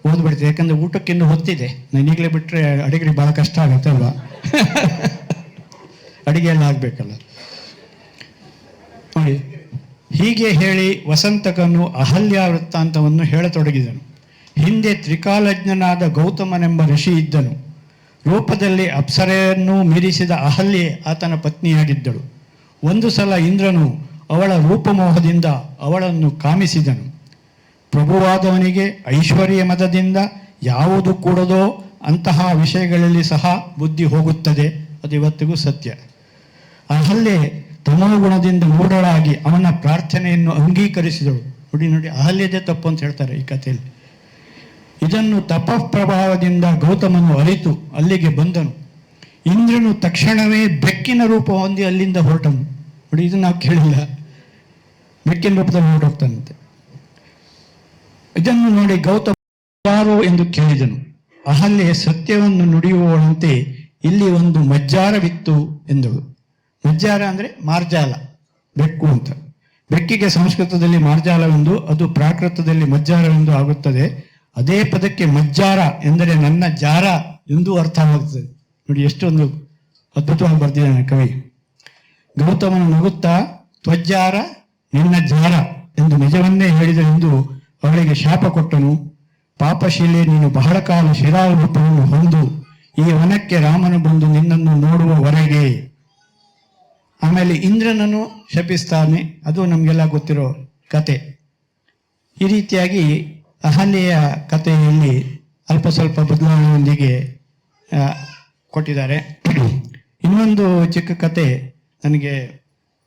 ಓದ್ಬಿಡ್ತೀನಿ ಊಟಕ್ಕೆ ಇನ್ನು ಹೊತ್ತಿದೆ. ನಾನು ಈಗಲೇ ಬಿಟ್ಟರೆ ಅಡಿಗೆ ಭಾಳ ಕಷ್ಟ ಆಗುತ್ತೆ ಅಲ್ವಾ? ಅಡಿಗೆ ಎಲ್ಲ ಆಗಬೇಕಲ್ಲ. ನೋಡಿ, ಹೀಗೆ ಹೇಳಿ ವಸಂತಕನು ಅಹಲ್ಯ ವೃತ್ತಾಂತವನ್ನು ಹೇಳತೊಡಗಿದನು. ಹಿಂದೆ ತ್ರಿಕಾಲಜ್ಞನಾದ ಗೌತಮನೆಂಬ ಋಷಿ ಇದ್ದನು. ರೂಪದಲ್ಲಿ ಅಪ್ಸರೆಯನ್ನು ಮೀರಿಸಿದ ಅಹಲ್ಯೆ ಆತನ ಪತ್ನಿಯಾಗಿದ್ದಳು. ಒಂದು ಸಲ ಇಂದ್ರನು ಅವಳ ರೂಪಮೋಹದಿಂದ ಅವಳನ್ನು ಕಾಮಿಸಿದನು. ಪ್ರಭುವಾದವನಿಗೆ ಐಶ್ವರ್ಯ ಮತದಿಂದ ಯಾವುದು ಕೂಡದೋ ಅಂತಹ ವಿಷಯಗಳಲ್ಲಿ ಸಹ ಬುದ್ಧಿ ಹೋಗುತ್ತದೆ. ಅದು ಇವತ್ತಿಗೂ ಸತ್ಯ. ಅಹಲ್ಯೇ ತಮೋಗುಣದಿಂದ ಮೂಡಳಾಗಿ ಅವನ ಪ್ರಾರ್ಥನೆಯನ್ನು ಅಂಗೀಕರಿಸಿದಳು. ನೋಡಿ ನೋಡಿ ಅಹಲ್ಯದೇ ತಪ್ಪು ಅಂತ ಹೇಳ್ತಾರೆ ಈ ಕಥೆಯಲ್ಲಿ. ಇದನ್ನು ತಪಃಪ್ರಭಾವದಿಂದ ಗೌತಮನು ಅರಿತು, ಅಲ್ಲಿಗೆ ಬಂದನು. ಇಂದ್ರನು ತಕ್ಷಣವೇ ಬೆಕ್ಕಿನ ರೂಪ ಹೊಂದಿ ಅಲ್ಲಿಂದ ಹೊರಟನು. ನೋಡಿ, ಇದನ್ನು ನಾವು ಕೇಳಿಲ್ಲ. ಬೆಕ್ಕಿನ ರೂಪದಲ್ಲಿ ಹೊರಟೋಗ್ತಾನಂತೆ ಇದನ್ನು ನೋಡಿ ಗೌತಮ ಯಾರು ಎಂದು ಕೇಳಿದನು. ಅಹಲ್ಯೆ ಸತ್ಯವನ್ನು ನುಡಿಯುವವಳಂತೆ ಇಲ್ಲಿ ಒಂದು ಮಜ್ಜಾರವಿತ್ತು ಎಂದಳು. ಮಜ್ಜಾರ ಅಂದ್ರೆ ಮಾರ್ಜಾಲ, ಬೆಕ್ಕು ಅಂತ. ಬೆಕ್ಕಿಗೆ ಸಂಸ್ಕೃತದಲ್ಲಿ ಮಾರ್ಜಾಲವೆಂದು, ಅದು ಪ್ರಾಕೃತದಲ್ಲಿ ಮಜ್ಜಾರವೆಂದು ಆಗುತ್ತದೆ. ಅದೇ ಪದಕ್ಕೆ ಮಜ್ಜಾರ ಎಂದರೆ ನನ್ನ ಜಾರ ಎಂದು ಅರ್ಥವಾಗುತ್ತದೆ. ನೋಡಿ, ಎಷ್ಟೊಂದು ಅದ್ಭುತವಾಗಿ ಬರ್ತಿದ್ದಾನೆ ಕವಿ. ಗೌತಮನು ನಗುತ್ತಾ, ತ್ವಜ್ಜಾರ, ನಿನ್ನ ಜಾರ ಎಂದು ನಿಜವನ್ನೇ ಹೇಳಿದನೆಂದು ಅವಳಿಗೆ ಶಾಪ ಕೊಟ್ಟನು. ಪಾಪಶೀಲೆ ನೀನು ಬಹಳ ಕಾಲ ಶಿರಾರೂಪವನ್ನು ಹೊಂದು ಈ ವನಕ್ಕೆ ರಾಮನು ಬಂದು ನಿನ್ನನ್ನು ನೋಡುವವರೆಗೆ. ಆಮೇಲೆ ಇಂದ್ರನನ್ನು ಶಪಿಸ್ತಾನೆ. ಅದು ನಮಗೆಲ್ಲ ಗೊತ್ತಿರೋ ಕತೆ. ಈ ರೀತಿಯಾಗಿ ಅಹಲ್ಯೆಯ ಕಥೆಯಲ್ಲಿ ಅಲ್ಪ ಸ್ವಲ್ಪ ಬದಲಾವಣೆಯೊಂದಿಗೆ ಕೊಟ್ಟಿದ್ದಾರೆ. ಇನ್ನೊಂದು ಚಿಕ್ಕ ಕತೆ ನನಗೆ,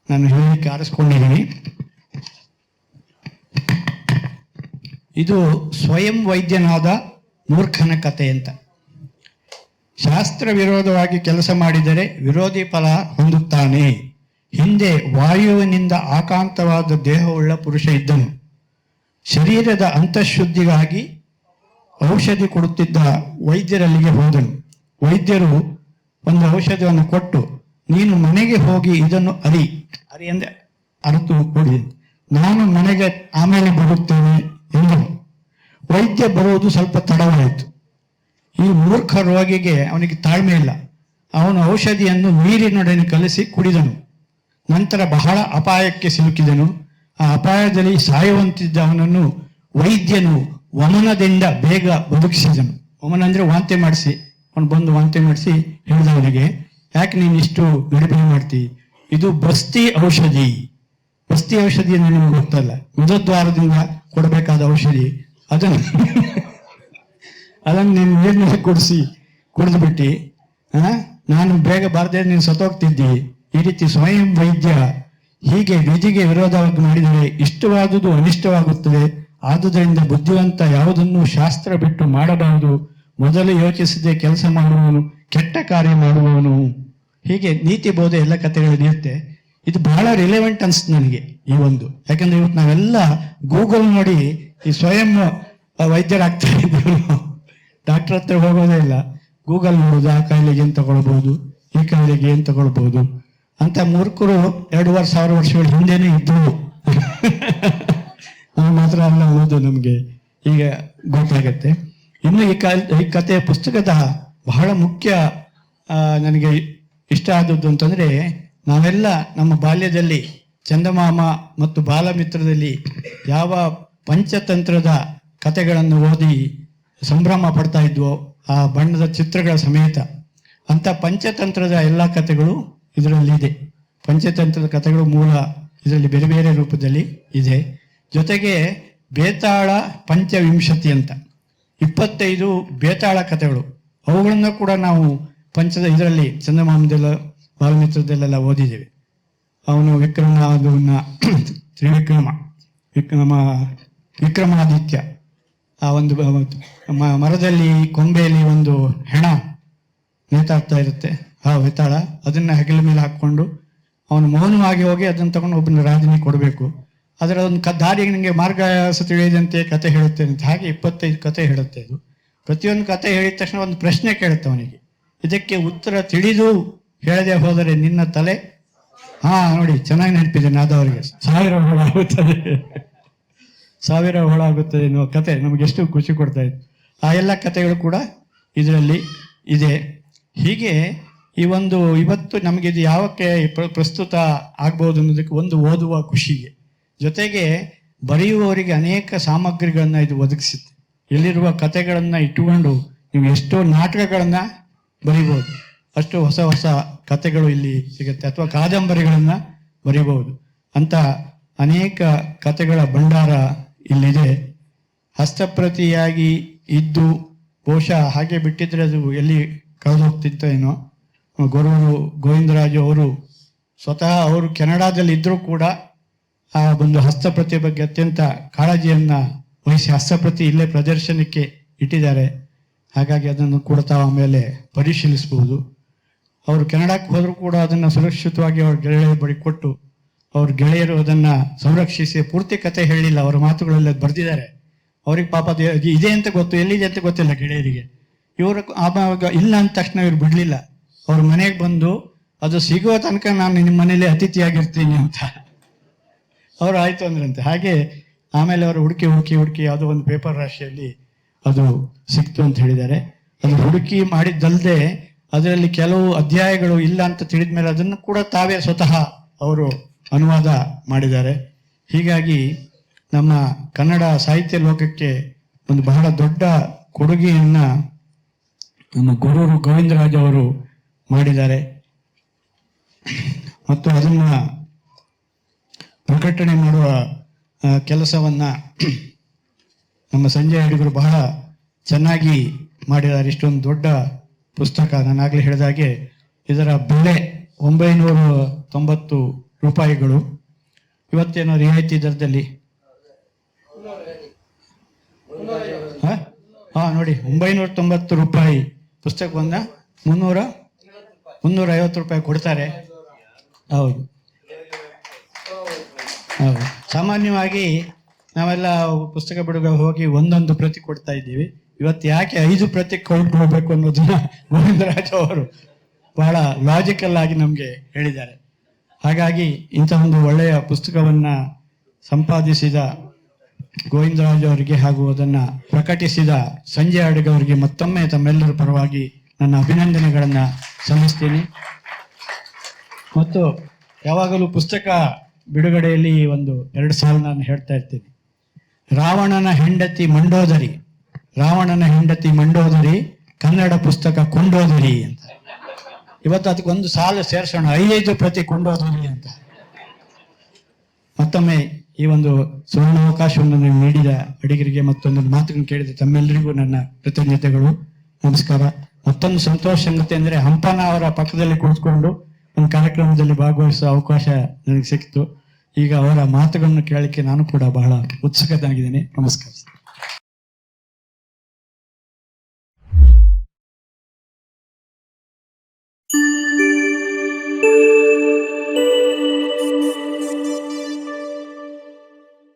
ನಾನು ಹೇಳಲಿಕ್ಕೆ ಆರಿಸ್ಕೊಂಡಿದ್ದೀನಿ. ಇದು ಸ್ವಯಂ ವೈದ್ಯನಾದ ಮೂರ್ಖನ ಕತೆ ಅಂತ. ಶಾಸ್ತ್ರ ವಿರೋಧವಾಗಿ ಕೆಲಸ ಮಾಡಿದರೆ ವಿರೋಧಿ ಫಲ ಹೊಂದುತ್ತಾನೆ. ಹಿಂದೆ ವಾಯುವಿನಿಂದ ಆಕಾಂತವಾದ ದೇಹವುಳ್ಳ ಪುರುಷ ಇದ್ದನು. ಶರೀರದ ಅಂತಃಶುದ್ಧಿಗಾಗಿ ಔಷಧಿ ಕೊಡುತ್ತಿದ್ದ ವೈದ್ಯರಲ್ಲಿಗೆ ಹೋದನು. ವೈದ್ಯರು, ಒಂದು ಔಷಧವನ್ನು ಕೊಟ್ಟು ನೀನು ಮನೆಗೆ ಹೋಗಿ ಇದನ್ನು ಅರಿ. ಅರಿ ಅಂದ್ರೆ ಅರಿತು ಕೊಡಿ. ನಾನು ಮನೆಗೆ ಆಮೇಲೆ ಬರುತ್ತೇನೆ. ಎಂದನು ವೈದ್ಯ ಬರುವುದು ಸ್ವಲ್ಪ ತಡವಾಯಿತು. ಈ ಮೂರ್ಖ ರೋಗಿಗೆ ಅವನಿಗೆ ತಾಳ್ಮೆ ಇಲ್ಲ. ಅವನು ಔಷಧಿಯನ್ನು ನೀರಿನೊಡನೆ ಕಲಸಿ ಕುಡಿದನು. ನಂತರ ಬಹಳ ಅಪಾಯಕ್ಕೆ ಸಿಲುಕಿದನು. ಆ ಅಪಾಯದಲ್ಲಿ ಸಾಯುವಂತಿದ್ದ ಅವನನ್ನು ವೈದ್ಯನು ವಮನದಿಂದ ಬೇಗ ಬದುಕಿಸಿದನು. ವಮನ ಅಂದರೆ ವಾಂತಿ ಮಾಡಿಸಿ. ಅವನು ಬಂದು ವಾಂತಿ ಮಾಡಿಸಿ ಹೇಳಿದವನಿಗೆ, ಯಾಕೆ ನೀನು ಇಷ್ಟು ಗಡಿಬಿಡಿ ಮಾಡ್ತಿ? ಇದು ಬಸ್ತಿ ಔಷಧಿ. ಬಸ್ತಿ ಔಷಧಿ ನಿಮ್ಗೆ ಗೊತ್ತಲ್ಲ. ಮುಖದ್ವಾರದಿಂದ ಕೊಡಬೇಕಾದ ಔಷಧಿ. ಅದನ್ನು ಅದನ್ನು ನೀನು ನೀರಿನಲ್ಲಿ ಕುಡಿಸಿ ಬಿಟ್ಟು ನಾನು ಬೇಗ ಬಾರದೆ ನೀನು ಸತ್ತೋಗ್ತಿದ್ದಿ. ಈ ರೀತಿ ಸ್ವಯಂ ವೈದ್ಯ ಹೀಗೆ ವಿಧಿಗೆ ವಿರೋಧವಾಗಿ ಮಾಡಿದರೆ ಇಷ್ಟವಾದುದು ಅನಿಷ್ಟವಾಗುತ್ತದೆ. ಆದುದರಿಂದ ಬುದ್ಧಿವಂತ ಯಾವುದನ್ನು ಶಾಸ್ತ್ರ ಬಿಟ್ಟು ಮಾಡಬಾರದು. ಮೊದಲು ಯೋಚಿಸದೆ ಕೆಲಸ ಮಾಡುವವನು, ಕೆಟ್ಟ ಕಾರ್ಯ ಮಾಡುವವನು. ಹೀಗೆ ನೀತಿ ಬೋಧೆ ಎಲ್ಲ ಕಥೆಗಳು ಇರುತ್ತೆ. ಇದು ಬಹಳ ರಿಲೆವೆಂಟ್ ಅನ್ಸ್ತು ನನಗೆ ಈ ಒಂದು. ಯಾಕಂದ್ರೆ ಇವತ್ತು ನಾವೆಲ್ಲ ಗೂಗಲ್ ನೋಡಿ ಈ ಸ್ವಯಂ ವೈದ್ಯರಾಗ್ತಾ ಇದ್ದೀವಿ ಡಾಕ್ಟರ್ ಹತ್ರ ಹೋಗೋದೇ ಇಲ್ಲ. ಗೂಗಲ್ ನೋಡೋದು, ಆ ಕಾಯಿಲೆಗೆ ಏನು ತಗೊಳ್ಬೋದು, ಈ ಕಾಯಿಲೆಗೆ ಏನು ತಗೊಳ್ಬೋದು ಅಂತ ಮೂರ್ಖರು ಎರಡೂವರೆ ಸಾವಿರ ವರ್ಷಗಳ ಹಿಂದೆನೇ ಇದ್ದವು ನಾವು ಮಾತ್ರ ಅಲ್ಲ ಓದು ನಮಗೆ ಈಗ ಗೊತ್ತಾಗತ್ತೆ. ಇನ್ನು ಈ ಈ ಕಥೆಯ ಪುಸ್ತಕದ ಬಹಳ ಮುಖ್ಯ ನನಗೆ ಇಷ್ಟ ಆದದ್ದು ಅಂತಂದ್ರೆ ನಾವೆಲ್ಲ ನಮ್ಮ ಬಾಲ್ಯದಲ್ಲಿ ಚಂದಮಾಮ ಮತ್ತು ಬಾಲಮಿತ್ರದಲ್ಲಿ ಯಾವ ಪಂಚತಂತ್ರದ ಕಥೆಗಳನ್ನು ಓದಿ ಸಂಭ್ರಮ ಪಡ್ತಾ ಇದ್ವೋ ಆ ಬಣ್ಣದ ಚಿತ್ರಗಳ ಸಮೇತ ಅಂತ ಪಂಚತಂತ್ರದ ಎಲ್ಲ ಕಥೆಗಳು ಇದರಲ್ಲಿ ಇದೆ. ಪಂಚತಂತ್ರದ ಕಥೆಗಳು ಮೂಲ ಇದರಲ್ಲಿ ಬೇರೆ ಬೇರೆ ರೂಪದಲ್ಲಿ ಇದೆ. ಜೊತೆಗೆ ಬೇತಾಳ ಪಂಚವಿಂಶತಿ ಅಂತ. ಇಪ್ಪತ್ತೈದು ಬೇತಾಳ ಕಥೆಗಳು. ಅವುಗಳನ್ನು ಕೂಡ ನಾವು ಪಂಚದ ಇದರಲ್ಲಿ ಚಂದಮಾಮದೆಲ್ಲ ಬಾಲಮಿತ್ರದಲ್ಲೆಲ್ಲ ಓದಿದ್ದೀವಿ. ಅವನು ವಿಕ್ರಮ ತ್ರಿವಿಕ್ರಮ, ವಿಕ್ರಮ, ವಿಕ್ರಮಾದಿತ್ಯ. ಆ ಒಂದು ಮರದಲ್ಲಿ, ಕೊಂಬೆಯಲ್ಲಿ ಒಂದು ಹೆಣ ನೇತಾಡ್ತಾ ಇರುತ್ತೆ. ಆ ವೇತಾಳ ಅದನ್ನು ಹೆಗಲ ಮೇಲೆ ಹಾಕ್ಕೊಂಡು ಅವನು ಮೌನವಾಗಿ ಹೋಗಿ ಅದನ್ನು ತಗೊಂಡು ಒಬ್ಬನ ರಾಜನಿಗೆ ಕೊಡಬೇಕು. ಅದರ ಒಂದು ಕ ದಾರಿಗೆ ನನಗೆ ಮಾರ್ಗ ತಿಳಿಯದಂತೆ ಕತೆ ಹೇಳುತ್ತೆ ಅಂತ ಹಾಗೆ ಇಪ್ಪತ್ತೈದು ಕತೆ ಹೇಳುತ್ತೆ ಇದು ಪ್ರತಿಯೊಂದು ಕತೆ ಹೇಳಿದ ತಕ್ಷಣ ಒಂದು ಪ್ರಶ್ನೆ ಕೇಳುತ್ತೆ ಅವನಿಗೆ. ಇದಕ್ಕೆ ಉತ್ತರ ತಿಳಿದು ಹೇಳದೆ ಹೋದರೆ ನಿನ್ನ ತಲೆ? ಹಾ, ನೋಡಿ, ಚೆನ್ನಾಗಿ ನೆನಪಿದೆ ನಾದವರಿಗೆ ಸಾವಿರ ಹೋಳಾಗುತ್ತದೆ ಸಾವಿರ ಹೋಳಾಗುತ್ತದೆ ಎನ್ನುವ ಕತೆ ನಮಗೆ ಎಷ್ಟು ಖುಷಿ ಕೊಡ್ತಾ ಇತ್ತು ಆ ಎಲ್ಲ ಕಥೆಗಳು ಕೂಡ ಇದರಲ್ಲಿ ಇದೆ. ಹೀಗೆ ಈ ಒಂದು ಇವತ್ತು ನಮಗೆ ಇದು ಯಾವಕ್ಕೆ ಪ್ರಸ್ತುತ ಆಗ್ಬೋದು ಅನ್ನೋದಕ್ಕೆ ಒಂದು ಓದುವ ಖುಷಿಗೆ. ಜೊತೆಗೆ ಬರೆಯುವವರಿಗೆ ಅನೇಕ ಸಾಮಗ್ರಿಗಳನ್ನ ಇದು ಒದಗಿಸುತ್ತೆ. ಇಲ್ಲಿರುವ ಕಥೆಗಳನ್ನ ಇಟ್ಟುಕೊಂಡು ನೀವು ಎಷ್ಟೋ ನಾಟಕಗಳನ್ನ ಬರಿಬೋದು. ಅಷ್ಟು ಹೊಸ ಹೊಸ ಕಥೆಗಳು ಇಲ್ಲಿ ಸಿಗುತ್ತೆ ಅಥವಾ ಕಾದಂಬರಿಗಳನ್ನು ಬರೀಬಹುದು. ಅಂತ ಅನೇಕ ಕಥೆಗಳ ಭಂಡಾರ ಇಲ್ಲಿದೆ. ಹಸ್ತಪ್ರತಿಯಾಗಿ ಇದ್ದು ಬಹುಶಃ ಹಾಗೆ ಬಿಟ್ಟಿದ್ರೆ ಅದು ಎಲ್ಲಿ ಕಳೆದೋಗ್ತಿತ್ತೋ ಏನೋ. ಗುರುವರು ಗೋವಿಂದರಾಜು ಅವರು ಸ್ವತಃ ಅವರು ಕೆನಡಾದಲ್ಲಿ ಇದ್ದರೂ ಕೂಡ ಆ ಒಂದು ಹಸ್ತಪ್ರತಿ ಬಗ್ಗೆ ಅತ್ಯಂತ ಕಾಳಜಿಯನ್ನ ವಹಿಸಿ ಹಸ್ತಪ್ರತಿ ಇಲ್ಲೇ ಪ್ರದರ್ಶನಕ್ಕೆ ಇಟ್ಟಿದ್ದಾರೆ. ಹಾಗಾಗಿ ಅದನ್ನು ಕೂಡ ತಾವು ಆಮೇಲೆ ಪರಿಶೀಲಿಸಬಹುದು. ಅವರು ಕೆನಡಾಕ್ಕೆ ಹೋದರೂ ಕೂಡ ಅದನ್ನು ಸುರಕ್ಷಿತವಾಗಿ ಅವ್ರ ಗೆಳೆಯರು ಬಳಿ ಕೊಟ್ಟು ಅವ್ರ ಗೆಳೆಯರು ಅದನ್ನು ಸಂರಕ್ಷಿಸಿ ಪೂರ್ತಿ ಕತೆ ಹೇಳಿಲ್ಲ, ಅವರ ಮಾತುಗಳಲ್ಲಿ ಬರೆದಿದ್ದಾರೆ. ಅವ್ರಿಗೆ ಪಾಪ ಅದು ಇದೆ ಅಂತ ಗೊತ್ತು, ಎಲ್ಲಿದೆ ಅಂತ ಗೊತ್ತಿಲ್ಲ ಗೆಳೆಯರಿಗೆ. ಇವರು ಆವಾಗ ಇಲ್ಲ ಅಂದ ತಕ್ಷಣ ಇವ್ರು ಬಿಡಲಿಲ್ಲ. ಅವ್ರ ಮನೆಗೆ ಬಂದು, ಅದು ಸಿಗುವ ತನಕ ನಾನು ನಿಮ್ಮ ಮನೇಲಿ ಅತಿಥಿಯಾಗಿರ್ತೀನಿ ಅಂತ. ಅವರು ಆಯಿತು ಅಂದ್ರಂತೆ. ಹಾಗೆ ಆಮೇಲೆ ಅವರು ಹುಡುಕಿ ಹುಡುಕಿ ಹುಡುಕಿ ಯಾವುದೋ ಒಂದು ಪೇಪರ್ ರಾಶಿಯಲ್ಲಿ ಅದು ಸಿಕ್ತು ಅಂತ ಹೇಳಿದ್ದಾರೆ. ಅದು ಹುಡುಕಿ ಮಾಡಿದ್ದಲ್ಲದೆ ಅದರಲ್ಲಿ ಕೆಲವು ಅಧ್ಯಾಯಗಳು ಇಲ್ಲ ಅಂತ ತಿಳಿದ ಮೇಲೆ ಅದನ್ನು ಕೂಡ ತಾವೇ ಸ್ವತಃ ಅವರು ಅನುವಾದ ಮಾಡಿದ್ದಾರೆ. ಹೀಗಾಗಿ ನಮ್ಮ ಕನ್ನಡ ಸಾಹಿತ್ಯ ಲೋಕಕ್ಕೆ ಒಂದು ಬಹಳ ದೊಡ್ಡ ಕೊಡುಗೆಯನ್ನ ನಮ್ಮ ಗುರೂರು ಗೋವಿಂದರಾಜ್ ಅವರು ಮಾಡಿದ್ದಾರೆ. ಮತ್ತು ಅದನ್ನು ಪ್ರಕಟಣೆ ಮಾಡುವ ಕೆಲಸವನ್ನು ನಮ್ಮ ಸಂಜಯ್ ಅಡಿಗರು ಬಹಳ ಚೆನ್ನಾಗಿ ಮಾಡಿದ್ದಾರೆ. ಇಷ್ಟೊಂದು ದೊಡ್ಡ ಪುಸ್ತಕ ನಾನಾಗಲೇ ಹೇಳಿದ ಹೇಳಿದಾಗೆ ಇದರ ಬೆಲೆ ಒಂಬೈನೂರ ತೊಂಬತ್ತು ರೂಪಾಯಿಗಳು. ಇವತ್ತೇನೋ ರಿಯಾಯಿತಿ ದರದಲ್ಲಿ. ಹಾಂ? ನೋಡಿ, ಒಂಬೈನೂರ ತೊಂಬತ್ತು ರೂಪಾಯಿ ಪುಸ್ತಕ ಬಂದ ಮುನ್ನೂರ ಮುನ್ನೂರ ಐವತ್ತು ರೂಪಾಯಿ ಕೊಡ್ತಾರೆ. ಹೌದು. ಹೌದು. ಸಾಮಾನ್ಯವಾಗಿ ನಾವೆಲ್ಲ ಪುಸ್ತಕ ಬಿಡುಗ ಹೋಗಿ ಒಂದೊಂದು ಪ್ರತಿ ಕೊಡ್ತಾ ಇದ್ದೀವಿ. ಇವತ್ತು ಯಾಕೆ ಐದು ಪ್ರತಿ ಮಾಡಬೇಕು ಅನ್ನೋದನ್ನ ಗೋವಿಂದರಾಜ್ ಅವರು ಬಹಳ ಲಾಜಿಕಲ್ ಆಗಿ ನಮಗೆ ಹೇಳಿದ್ದಾರೆ. ಹಾಗಾಗಿ ಇಂತಹ ಒಂದು ಒಳ್ಳೆಯ ಪುಸ್ತಕವನ್ನ ಸಂಪಾದಿಸಿದ ಗೋವಿಂದರಾಜ್ ಅವರಿಗೆ ಹಾಗೂ ಅದನ್ನ ಪ್ರಕಟಿಸಿದ ಸಂಜಯ್ ಅಡುಗೆ ಅವರಿಗೆ ಮತ್ತೊಮ್ಮೆ ತಮ್ಮೆಲ್ಲರ ಪರವಾಗಿ ನನ್ನ ಅಭಿನಂದನೆಗಳನ್ನ ಸಲ್ಲಿಸ್ತೀನಿ. ಮತ್ತು ಯಾವಾಗಲೂ ಪುಸ್ತಕ ಬಿಡುಗಡೆಯಲ್ಲಿ ಒಂದು ಎರಡು ಸಾಲ ನಾನು ಹೇಳ್ತಾ ಇರ್ತೀನಿ. ರಾವಣನ ಹೆಂಡತಿ ಮಂಡೋದರಿ ರಾವಣನ ಹೆಂಡತಿ ಮಂಡೋದರಿ, ಕನ್ನಡ ಪುಸ್ತಕ ಕೊಂಡೋದರಿ ಅಂತ. ಇವತ್ತು ಅದಕ್ಕೊಂದು ಸಾಲು ಸೇರ್ಸೋಣ, ಐದೈದು ಪ್ರತಿ ಕೊಂಡೋದರಿ ಅಂತ. ಮತ್ತೊಮ್ಮೆ ಈ ಒಂದು ಸುವರ್ಣಾವಕಾಶವನ್ನು ನೀವು ನೀಡಿದ ಅಡಿಗರಿಗೆ ಮತ್ತೊಂದು ಮಾತುಗಳನ್ನು ಕೇಳಿದ ತಮ್ಮೆಲ್ಲರಿಗೂ ನನ್ನ ಕೃತಜ್ಞತೆಗಳು. ನಮಸ್ಕಾರ. ಮತ್ತೊಂದು ಸಂತೋಷ ಸಂಗತಿ ಅಂದ್ರೆ ಹಂಪನ ಅವರ ಪಕ್ಕದಲ್ಲಿ ಕೂತ್ಕೊಂಡು ಒಂದು ಕಾರ್ಯಕ್ರಮದಲ್ಲಿ ಭಾಗವಹಿಸುವ ಅವಕಾಶ ನನಗೆ ಸಿಕ್ತು ಈಗ ಅವರ ಮಾತುಗಳನ್ನು ಕೇಳಲಿಕ್ಕೆ ನಾನು ಕೂಡ ಬಹಳ ಉತ್ಸುಕನಾಗಿದ್ದೇನೆ. ನಮಸ್ಕಾರ.